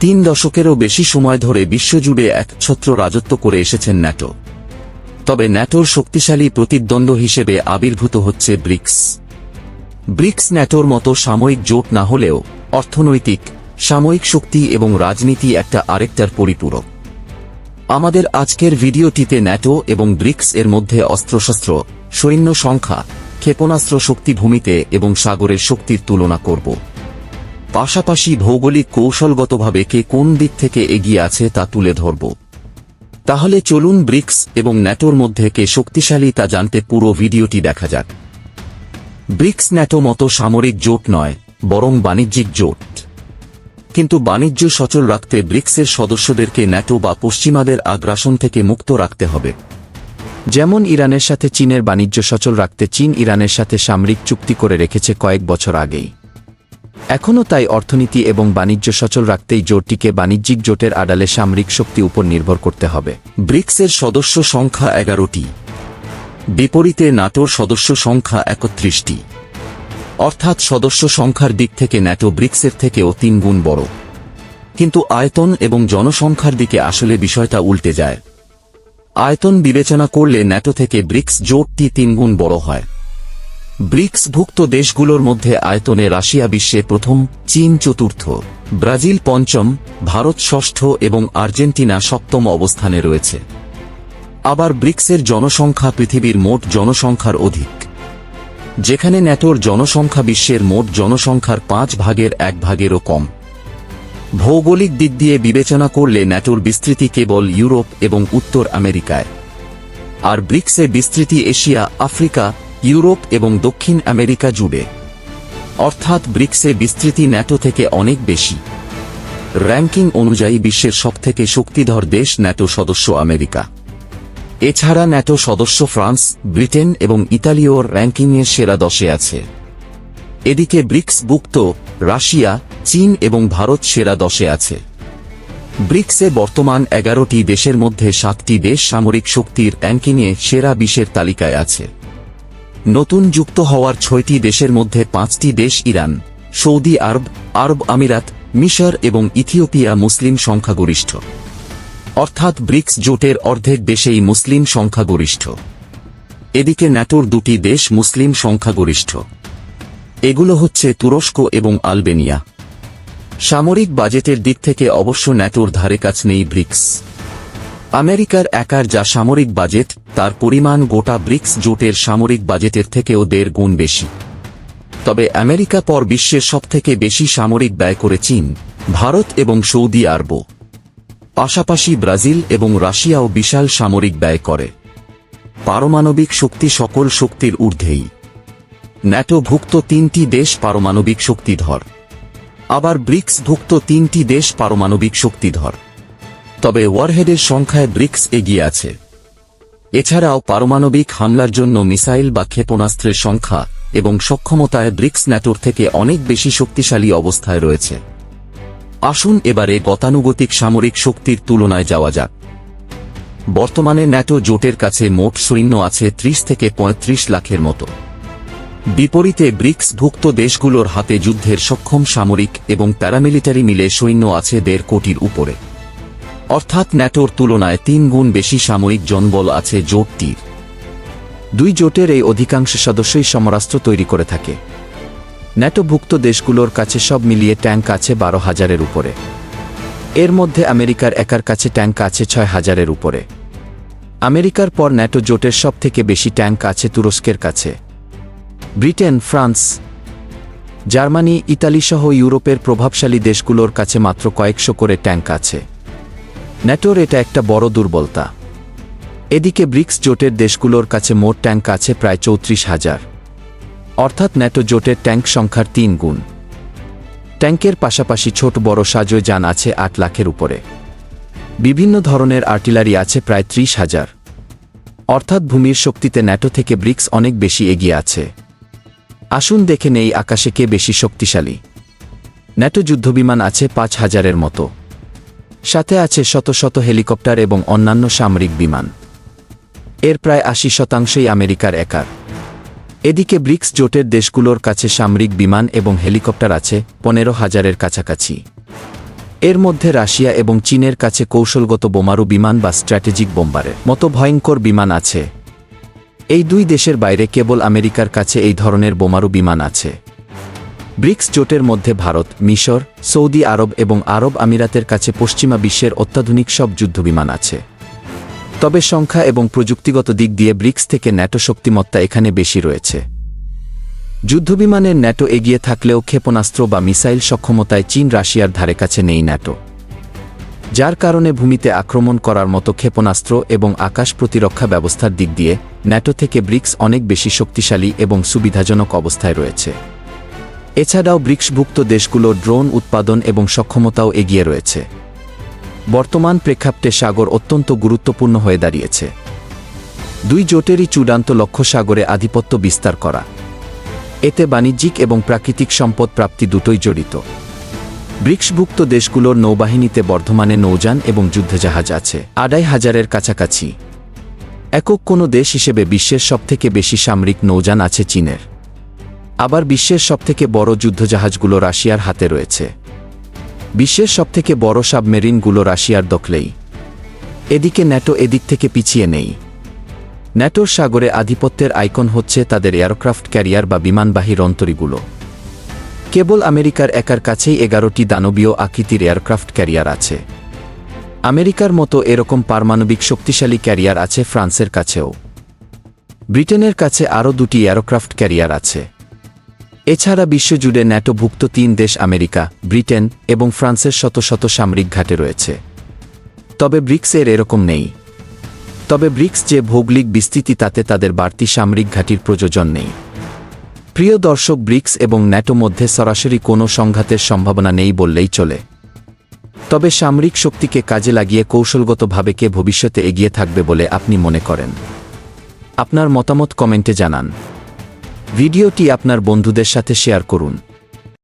তিন দশকেরও বেশি সময় ধরে বিশ্বজুড়ে একছত্র রাজত্ব করে এসেছেন ন্যাটো। তবে ন্যাটোর শক্তিশালী প্রতিদ্বন্দ্ব হিসেবে আবির্ভূত হচ্ছে ব্রিক্স। ব্রিক্স ন্যাটোর মতো সাময়িক জোট না হলেও অর্থনৈতিক, সাময়িক শক্তি এবং রাজনীতি একটা আরেকটার পরিপূরক। আমাদের আজকের ভিডিওটিতে ন্যাটো এবং ব্রিক্স এর মধ্যে অস্ত্রশস্ত্র, সৈন্য সংখ্যা, ক্ষেপণাস্ত্র শক্তি ভূমিতে এবং সাগরের শক্তির তুলনা করব। পাশাপাশি ভৌগোলিক কৌশলগতভাবে কে কোন দিক থেকে এগিয়ে আছে তা তুলে ধরব। তাহলে চলুন ব্রিক্স এবং ন্যাটোর মধ্যে কে শক্তিশালী তা জানতে পুরো ভিডিওটি দেখা যাক। ব্রিক্স ন্যাটো মতো সামরিক জোট নয়, বরং বাণিজ্যিক জোট। কিন্তু বাণিজ্য সচল রাখতে ব্রিক্সের সদস্যদেরকে ন্যাটো বা পশ্চিমাদের আগ্রাসন থেকে মুক্ত রাখতে হবে। যেমন ইরানের সাথে চীনের বাণিজ্য সচল রাখতে চীন ইরানের সাথে সামরিক চুক্তি করে রেখেছে কয়েক বছর আগেই। এখনও তাই অর্থনীতি এবং বাণিজ্য সচল রাখতেই জোটটিকে বাণিজ্যিক জোটের আড়ালে সামরিক শক্তি উপর নির্ভর করতে হবে। ব্রিক্সের সদস্য সংখ্যা এগারোটি। বিপরীতে নাটোর সদস্য সংখ্যা একত্রিশটি। অর্থাৎ সদস্য সংখ্যার দিক থেকে ন্যাটো ব্রিক্সের থেকেও তিন গুণ বড়। কিন্তু আয়তন এবং জনসংখ্যার দিকে আসলে বিষয়টা উল্টে যায়। আয়তন বিবেচনা করলে ন্যাটো থেকে ব্রিক্স জোটটি তিনগুণ বড় হয়। ব্রিক্সভুক্ত দেশগুলোর মধ্যে আয়তনে রাশিয়া বিশ্বে প্রথম, চীন চতুর্থ, ব্রাজিল পঞ্চম, ভারত ষষ্ঠ এবং আর্জেন্টিনা সপ্তম অবস্থানে রয়েছে। আবার ব্রিক্সের জনসংখ্যা পৃথিবীর মোট জনসংখ্যার অধিক। যেখানে ন্যাটোর জনসংখ্যা বিশ্বের মোট জনসংখ্যার পাঁচ ভাগের এক ভাগেরও কম। ভৌগোলিক দিক দিয়ে বিবেচনা করলে ন্যাটোর বিস্তৃতি কেবল ইউরোপ এবং উত্তর আমেরিকায়। আর ব্রিক্সে বিস্তৃতি এশিয়া, আফ্রিকা ইউরোপ এবং দক্ষিণ আমেরিকা জুড়ে। অর্থাৎ ব্রিক্সে বিস্তৃতি ন্যাটো থেকে অনেক বেশি। র্যাঙ্কিং অনুযায়ী বিশ্বের সবথেকে শক্তিধর দেশ ন্যাটো সদস্য আমেরিকা। এছাড়া ন্যাটো সদস্য ফ্রান্স, ব্রিটেন এবং ইতালিও র্যাঙ্কিংয়ের সেরা দশে আছে। এদিকে ব্রিক্স ভুক্ত রাশিয়া, চীন এবং ভারত সেরা দশে আছে। ব্রিক্সে বর্তমান এগারোটি দেশের মধ্যে সাতটি দেশ সামরিক শক্তির র্যাঙ্কিংয়ে সেরা বিশের তালিকায় আছে। নতুন যুক্ত হওয়ার ছয়টি দেশের মধ্যে পাঁচটি দেশ ইরান, সৌদি আরব আরব আমিরাত, মিশর এবং ইথিওপিয়া মুসলিম সংখ্যাগরিষ্ঠ। অর্থাৎ ব্রিক্স জোটের অর্ধেক দেশেই মুসলিম সংখ্যাগরিষ্ঠ। এদিকে ন্যাটোর দুটি দেশ মুসলিম সংখ্যাগরিষ্ঠ। এগুলো হচ্ছে তুরস্ক এবং আলবেনিয়া। সামরিক বাজেটের দিক থেকে অবশ্য ন্যাটোর ধারে কাছ নেই ব্রিক্স। আমেরিকার একার যা সামরিক বাজেট, তার পরিমাণ গোটা ব্রিক্স জোটের সামরিক বাজেটের থেকেও দেড় গুণ বেশি। তবে আমেরিকা পর বিশ্বের সবথেকে বেশি সামরিক ব্যয় করে চীন, ভারত এবং সৌদি আরব পাশাপাশি ব্রাজিল এবং রাশিয়াও বিশাল সামরিক ব্যয় করে। পারমাণবিক শক্তি সকল শক্তির ঊর্ধ্বেই। ন্যাটোভুক্ত তিনটি দেশ পারমাণবিক শক্তিধর। আবার ব্রিক্সভুক্ত তিনটি দেশ পারমাণবিক শক্তিধর। তবে ওয়ারহেডের সংখ্যায় ব্রিক্স এগিয়ে আছে। এছাড়াও পারমাণবিক হামলার জন্য মিসাইল বা ক্ষেপণাস্ত্রের সংখ্যা এবং সক্ষমতায় ব্রিক্স ন্যাটোর থেকে অনেক বেশি শক্তিশালী অবস্থায় রয়েছে। আসুন এবারে গতানুগতিক সামরিক শক্তির তুলনায় যাওয়া যাক। বর্তমানে ন্যাটো জোটের কাছে মোট সৈন্য আছে ত্রিশ থেকে ৩৫ লাখের মতো। বিপরীতে ব্রিক্সভুক্ত দেশগুলোর হাতে যুদ্ধের সক্ষম সামরিক এবং প্যারামিলিটারি মিলে সৈন্য আছে দেড় কোটির উপরে। অর্থাৎ ন্যাটোর তুলনায় তিন গুণ বেশি সামরিক জনবল আছে জোটটির দুই জোটের এই অধিকাংশ সদস্যই সমরাস্ত্র তৈরি করে থাকে। ন্যাটোভুক্ত দেশগুলোর কাছে সব মিলিয়ে ট্যাঙ্ক আছে বারো হাজারের উপরে। এর মধ্যে আমেরিকার একার কাছে ট্যাঙ্ক আছে ছয় হাজারের উপরে। আমেরিকার পর ন্যাটো জোটের সব থেকে বেশি ট্যাঙ্ক আছে তুরস্কের কাছে। ব্রিটেন, ফ্রান্স, জার্মানি, ইতালি সহ ইউরোপের প্রভাবশালী দেশগুলোর কাছে মাত্র কয়েকশো করে ট্যাঙ্ক আছে। ন্যাটোর এটা একটা বড় দুর্বলতা। এদিকে ব্রিক্স জোটের দেশগুলোর কাছে মোট ট্যাঙ্ক আছে প্রায় চৌত্রিশ হাজার। অর্থাৎ ন্যাটো জোটের ট্যাঙ্ক সংখ্যার তিন গুণ। ট্যাঙ্কের পাশাপাশি ছোট বড় সাজয় যান আছে আট লাখের উপরে। বিভিন্ন ধরনের আর্টিলারি আছে প্রায় ত্রিশ হাজার। অর্থাৎ ভূমির শক্তিতে ন্যাটো থেকে ব্রিক্স অনেক বেশি এগিয়ে আছে। আসুন দেখে নেই আকাশে কে বেশি শক্তিশালী। ন্যাটো যুদ্ধবিমান আছে পাঁচ হাজারের মতো। সাথে আছে শত শত হেলিকপ্টার এবং অন্যান্য সামরিক বিমান। এর প্রায় আশি শতাংশই আমেরিকার একার। এদিকে ব্রিক্স জোটের দেশগুলোর কাছে সামরিক বিমান এবং হেলিকপ্টার আছে পনেরো হাজারের কাছাকাছি। এর মধ্যে রাশিয়া এবং চীনের কাছে কৌশলগত বোমারু বিমান বা স্ট্র্যাটেজিক বোম্বারের মতো ভয়ঙ্কর বিমান আছে। এই দুই দেশের বাইরে কেবল আমেরিকার কাছে এই ধরনের বোমারু বিমান আছে। ব্রিক্স জোটের মধ্যে ভারত, মিশর, সৌদি আরব এবং আরব আমিরাতের কাছে পশ্চিমা বিশ্বের অত্যাধুনিক সব যুদ্ধবিমান আছে। তবে সংখ্যা এবং প্রযুক্তিগত দিক দিয়ে ব্রিক্স থেকে ন্যাটো শক্তিমত্তা এখানে বেশি রয়েছে। যুদ্ধবিমানের ন্যাটো এগিয়ে থাকলেও ক্ষেপণাস্ত্র বা মিসাইল সক্ষমতায় চীন রাশিয়ার ধারে কাছে নেই ন্যাটো। যার কারণে ভূমিতে আক্রমণ করার মতো ক্ষেপণাস্ত্র এবং আকাশ প্রতিরক্ষা ব্যবস্থার দিক দিয়ে ন্যাটো থেকে ব্রিক্স অনেক বেশি শক্তিশালী এবং সুবিধাজনক অবস্থায় রয়েছে। এছাড়াও ব্রিক্সভুক্ত দেশগুলো ড্রোন উৎপাদন এবং সক্ষমতাও এগিয়ে রয়েছে। বর্তমান প্রেক্ষাপটে সাগর অত্যন্ত গুরুত্বপূর্ণ হয়ে দাঁড়িয়েছে। দুই জোটেরই চূড়ান্ত লক্ষ্য সাগরে আধিপত্য বিস্তার করা। এতে বাণিজ্যিক এবং প্রাকৃতিক সম্পদ প্রাপ্তি দুটোই জড়িত। ব্রিক্সভুক্ত দেশগুলোর নৌবাহিনীতে বর্ধমানে নৌযান এবং যুদ্ধজাহাজ আছে, আড়াই হাজারের কাছাকাছি। একক কোনো দেশ হিসেবে বিশ্বের সবথেকে বেশি সামরিক নৌযান আছে চীনের। আবার বিশ্বের সবথেকে বড় যুদ্ধজাহাজগুলো রাশিয়ার হাতে রয়েছে। বিশ্বের সবথেকে বড় সাবমেরিনগুলো রাশিয়ার দখলেই। এদিকে ন্যাটো এদিক থেকে পিছিয়ে নেই। ন্যাটোর সাগরে আধিপত্যের আইকন হচ্ছে তাদের এয়ারক্রাফট ক্যারিয়ার বা বিমানবাহী রন্তরীগুলো কেবল আমেরিকার একার কাছেই এগারোটি দানবীয় আকৃতির এয়ারক্রাফট ক্যারিয়ার আছে। আমেরিকার মতো এরকম পারমাণবিক শক্তিশালী ক্যারিয়ার আছে ফ্রান্সের কাছেও। ব্রিটেনের কাছে আরও দুটি এয়ারক্রাফট ক্যারিয়ার আছে। এছাড়া বিশ্বজুড়ে ন্যাটোভুক্ত তিন দেশ আমেরিকা, ব্রিটেন এবং ফ্রান্সের শত শত সামরিক ঘাটে রয়েছে। তবে ব্রিক্সের এরকম নেই। তবে ব্রিক্স যে ভৌগোলিক বিস্তৃতি তাতে তাদের বাড়তি সামরিক ঘাঁটির প্রয়োজন নেই। প্রিয় দর্শক, ব্রিক্স এবং ন্যাটো মধ্যে সরাসরি কোনো সংঘাতের সম্ভাবনা নেই বললেই চলে। তবে সামরিক শক্তিকে কাজে লাগিয়ে কৌশলগতভাবে কে ভবিষ্যতে এগিয়ে থাকবে বলে আপনি মনে করেন? আপনার মতামত কমেন্টে জানান। ভিডিওটি আপনার বন্ধুদের সাথে শেয়ার করুন।